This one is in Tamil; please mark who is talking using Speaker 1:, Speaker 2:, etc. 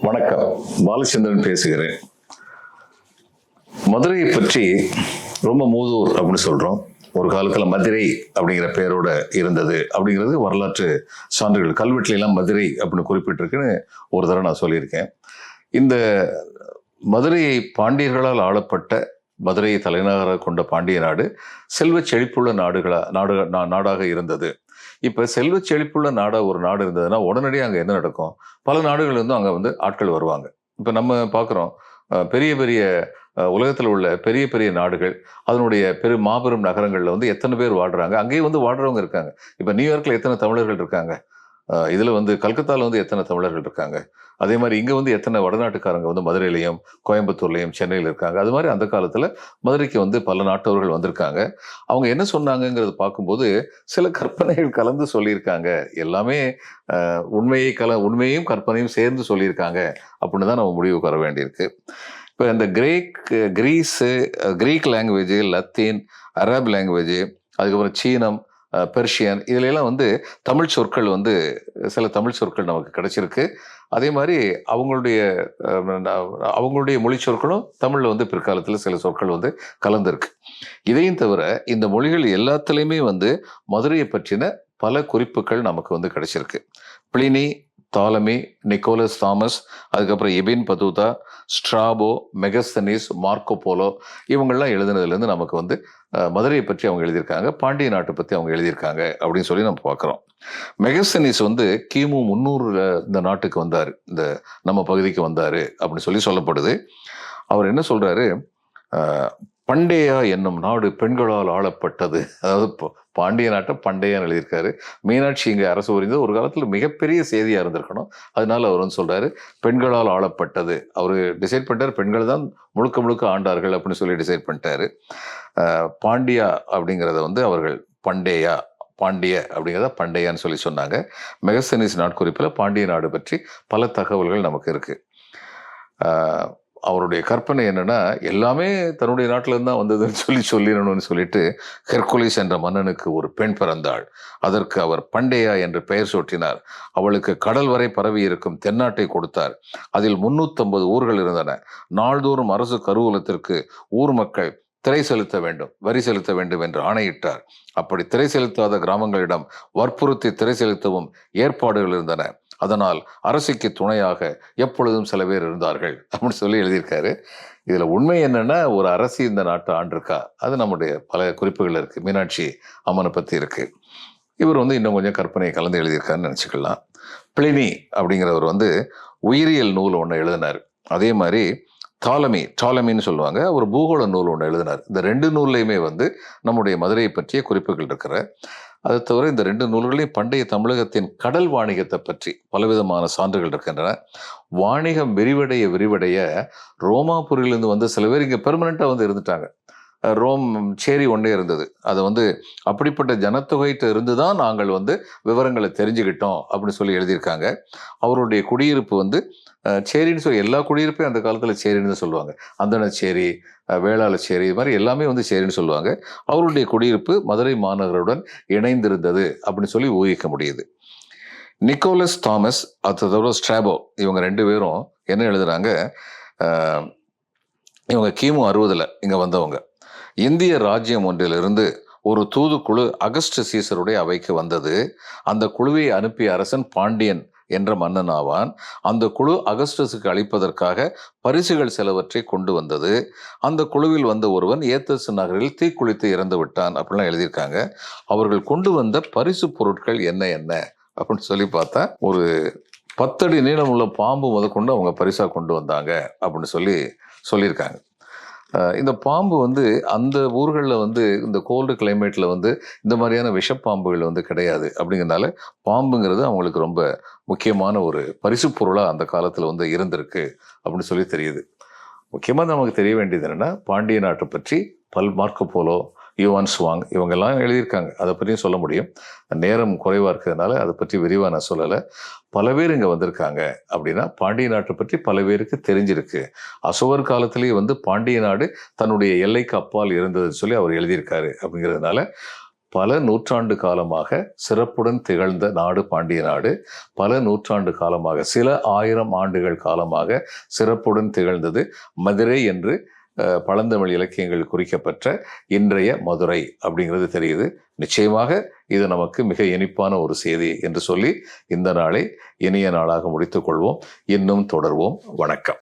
Speaker 1: வணக்கம். பாலச்சந்திரன் பேசுகிறேன். மதுரையை பற்றி ரொம்ப மூதூர் அப்படின்னு சொல்றோம். ஒரு காலத்தில் மதுரை அப்படிங்கிற பெயரோட இருந்தது அப்படிங்கிறது வரலாற்று சான்றுகள். கல்வெட்டுல மதுரை அப்படின்னு குறிப்பிட்டிருக்குன்னு ஒரு தடவை நான் சொல்லியிருக்கேன். இந்த மதுரையை பாண்டியர்களால் ஆளப்பட்ட மதுரையை தலைநகராக கொண்ட பாண்டிய நாடு செல்வச் செழிப்புள்ள நாடுகளாக நாடு நா- நாடாக இருந்தது. இப்போ செல்வச் செழிப்புள்ள நாடாக ஒரு நாடு இருந்ததுன்னா உடனடியாக அங்கே என்ன நடக்கும்? பல நாடுகள் இருந்தும் அங்கே வந்து ஆட்கள் வருவாங்க. இப்போ நம்ம பார்க்குறோம் பெரிய பெரிய உலகத்தில் உள்ள பெரிய பெரிய நாடுகள் அதனுடைய பெரு மாபெரும் நகரங்களில் வந்து எத்தனை பேர் வாடுறாங்க அங்கேயும் வந்து வாடுறவங்க இருக்காங்க. இப்போ நியூயார்க்கில் எத்தனை தமிழர்கள் இருக்காங்க? இதில் வந்து கல்கத்தாவில் வந்து எத்தனை தமிழர்கள் இருக்காங்க? அதே மாதிரி இங்கே வந்து எத்தனை வடநாட்டுக்காரங்க வந்து மதுரையிலையும் கோயம்புத்தூர்லையும் சென்னையில் இருக்காங்க? அது மாதிரி அந்த காலத்தில் மதுரைக்கு வந்து பல நாட்டவர்கள் வந்திருக்காங்க. அவங்க என்ன சொன்னாங்கங்கிறத பார்க்கும்போது சில கற்பனைகள் கலந்து சொல்லியிருக்காங்க. எல்லாமே உண்மையை கல உண்மையும் கற்பனையும் சேர்ந்து சொல்லியிருக்காங்க அப்படின்னு தான் நம்ம முடிவு வர வேண்டியிருக்கு. இப்போ இந்த Greek Greece Greek language Latin Arab language அதுக்கப்புறம் சீனம் பெர்ஷியன் இதுலெல்லாம் வந்து தமிழ் சொற்கள் வந்து சில தமிழ் சொற்கள் நமக்கு கிடைச்சிருக்கு. அதே மாதிரி அவங்களுடைய அவங்களுடைய மொழி சொற்களும் தமிழில் வந்து பிற்காலத்தில் சில சொற்கள் வந்து கலந்திருக்கு. இதையும் தவிர இந்த மொழிகள் எல்லாத்துலேயுமே வந்து மதுரையை பற்றின பல குறிப்புகள் நமக்கு வந்து கிடைச்சிருக்கு. பிளினி தாலமி நிக்கோலஸ் தாமஸ் அதுக்கப்புறம் Ibn Battuta Strabo Megasthenes Marco Polo இவங்கெல்லாம் எழுதுனதுலேருந்து நமக்கு வந்து மதுரையை பற்றி அவங்க எழுதியிருக்காங்க பாண்டிய நாட்டை பற்றி அவங்க எழுதியிருக்காங்க அப்படின்னு சொல்லி நம்ம பார்க்குறோம். மெகஸ்தனிஸ் வந்து கிமு முந்நூறுல இந்த நாட்டுக்கு வந்தார் இந்த நம்ம பகுதிக்கு வந்தார் அப்படின்னு சொல்லி சொல்லப்படுது. அவர் என்ன சொல்கிறாரு பண்டையா என்னும் நாடு பெண்களால் ஆளப்பட்டது. அதாவது பாண்டிய நாட்டை பண்டையான்னு எழுதியிருக்காரு. மீனாட்சி இங்கே அரசு புரிந்தது. ஒரு காலத்தில் மிகப்பெரிய செய்தியாக இருந்திருக்கணும். அதனால அவர் வந்து சொல்கிறாரு பெண்களால் ஆளப்பட்டது. அவர் டிசைட் பண்ணிட்டார். பெண்கள் தான் முழுக்க முழுக்க ஆண்டார்கள் அப்படின்னு சொல்லி டிசைட் பண்ணிட்டாரு. பாண்டியா அப்படிங்கிறத வந்து அவர்கள் பண்டேயா பாண்டிய அப்படிங்கிறத பண்டையான்னு சொல்லி சொன்னாங்க. மெகசனிஸ் நாட்குறிப்பில் பாண்டிய நாடு பற்றி பல தகவல்கள் நமக்கு இருக்குது அவருடைய கற்பனை என்னென்னா எல்லாமே தன்னுடைய நாட்டிலேருந்து தான் வந்ததுன்னு சொல்லி சொல்லிடணும்னு சொல்லிட்டு ஹெர்குலிஸ் என்ற மன்னனுக்கு ஒரு பெண் பிறந்தாள். அதற்கு அவர் பண்டையா என்று பெயர் சூட்டினார். அவளுக்கு கடல் வரை பரவி இருக்கும் தென்னாட்டை கொடுத்தார். அதில் முன்னூற்றம்பது ஊர்கள் இருந்தன. நாள்தோறும் அரசு கருவூலத்திற்கு ஊர் மக்கள் திரை செலுத்த வேண்டும் வரி செலுத்த வேண்டும் என்று ஆணையிட்டார். அப்படி திரை செலுத்தாத கிராமங்களிடம் வற்புறுத்தி திரை செலுத்தவும் ஏற்பாடுகள் இருந்தன. அதனால் அரசுக்கு துணையாக எப்பொழுதும் சில பேர் இருந்தார்கள் அப்படின்னு சொல்லி எழுதியிருக்காரு. இதில் உண்மை என்னென்னா ஒரு அரசு இந்த நாட்டை ஆண்டிருக்கா? அது நம்முடைய பல குறிப்புகள் இருக்குது மீனாட்சி அம்மனை பற்றி இருக்குது இவர் வந்து இன்னும் கொஞ்சம் கற்பனையை கலந்து எழுதியிருக்காருன்னு நினச்சிக்கலாம். பிளினி அப்படிங்கிறவர் வந்து உயிரியல் நூல் ஒன்று எழுதினார். அதே மாதிரி டாலமி டாலமின்னு சொல்லுவாங்க. ஒரு பூகோள நூல் ஒன்று எழுதினார். இந்த ரெண்டு நூல்லையுமே வந்து நம்முடைய மதுரையை பற்றிய குறிப்புகள் இருக்கிற அது தவிர இந்த ரெண்டு நூல்களையும் பண்டைய தமிழகத்தின் கடல் வாணிகத்தை பற்றி பலவிதமான சான்றுகள் இருக்கின்றன. வாணிகம் விரிவடைய விரிவடைய ரோமாபுரியிலிருந்து வந்து சில பேர் இங்கே பெர்மனெண்ட்டாக வந்து இருந்துட்டாங்க. ரோம் சேரி ஒன்றே இருந்தது. அது வந்து அப்படிப்பட்ட ஜனத்தொகைட்டு இருந்து தான் நாங்கள் வந்து விவரங்களை தெரிஞ்சுக்கிட்டோம் அப்படின்னு சொல்லி எழுதியிருக்காங்க. அவருடைய குடியிருப்பு வந்து சேரின்னு சொல்லி எல்லா குடியிருப்பையும் அந்த காலத்தில் சேரின்னு தான் சொல்லுவாங்க. அந்தனச்சேரி வேளாளச்சேரி இது மாதிரி எல்லாமே வந்து சேரின்னு சொல்லுவாங்க. அவருடைய குடியிருப்பு மதுரை மாநகருடன் இணைந்திருந்தது அப்படின்னு சொல்லி ஊகிக்க முடியுது. நிக்கோலஸ் தாமஸ் அது தவிர ஸ்ட்ராபோ இவங்க ரெண்டு பேரும் என்ன எழுதுறாங்க? இவங்க கிமு அறுபதில் இங்கே வந்தவங்க. இந்திய ராஜ்யம் ஒன்றிலிருந்து ஒரு தூதுக்குழு அகஸ்ட் சீசருடைய அவைக்கு வந்தது. அந்த குழுவை அனுப்பிய அரசன் பாண்டியன் என்ற மன்னன் ஆவான். அந்த குழு அகஸ்டஸுக்கு அளிப்பதற்காக பரிசுகள் சிலவற்றை கொண்டு வந்தது. அந்த குழுவில் வந்த ஒருவன் ஏத்தஸ் நகரில் தீக்குளித்து இறந்து விட்டான் அப்படிலாம் எழுதியிருக்காங்க. அவர்கள் கொண்டு வந்த பரிசு பொருட்கள் என்ன என்ன? அப்படின்னு சொல்லி பார்த்தா ஒரு பத்தடி நீளம் உள்ள பாம்பு முதற்கொண்டு அவங்க பரிசாக கொண்டு வந்தாங்க அப்படின்னு சொல்லி சொல்லியிருக்காங்க. இந்த பாம்பு வந்து அந்த ஊர்களில் வந்து இந்த கோல்டு கிளைமேட்டில் வந்து இந்த மாதிரியான விஷப்பாம்புகள் வந்து கிடையாது. அப்படிங்கிறனால பாம்புங்கிறது அவங்களுக்கு ரொம்ப முக்கியமான ஒரு பரிசு பொருளாக அந்த காலத்தில் வந்து இருந்திருக்கு அப்படின்னு சொல்லி தெரியுது. முக்கியமாக நமக்கு தெரிய வேண்டியது என்னென்னா பாண்டிய நாட்டை பற்றி பல் மார்க்கோ போலோ யுவான் சுவாங் இவங்கெல்லாம் எழுதியிருக்காங்க. அதை பற்றியும் சொல்ல முடியும். நேரம் குறைவாக இருக்கிறதுனால அதை பற்றி விரிவாக நான் சொல்லலை. பல பேர் இங்கே வந்திருக்காங்க அப்படின்னா பாண்டிய நாட்டை பற்றி பல பேருக்கு தெரிஞ்சிருக்கு. அசோகர் காலத்திலேயே வந்து பாண்டிய நாடு தன்னுடைய எல்லைக்கு அப்பால் இருந்ததுன்னு சொல்லி அவர் எழுதியிருக்காரு அப்படிங்கிறதுனால பல நூற்றாண்டு காலமாக சிறப்புடன் திகழ்ந்த நாடு பாண்டிய நாடு. பல நூற்றாண்டு காலமாக சில ஆயிரம் ஆண்டுகள் காலமாக சிறப்புடன் திகழ்ந்தது மதுரை என்று பழந்தமிழ் இலக்கியங்கள் குறிக்கப்பட்ட இன்றைய மதுரை அப்படிங்கிறது தெரியுது. நிச்சயமாக இது நமக்கு மிக இனிப்பான ஒரு செய்தி என்று சொல்லி இந்த நாளை இனிய நாளாக முடித்துக் கொள்வோம். இன்னும் தொடர்வோம். வணக்கம்.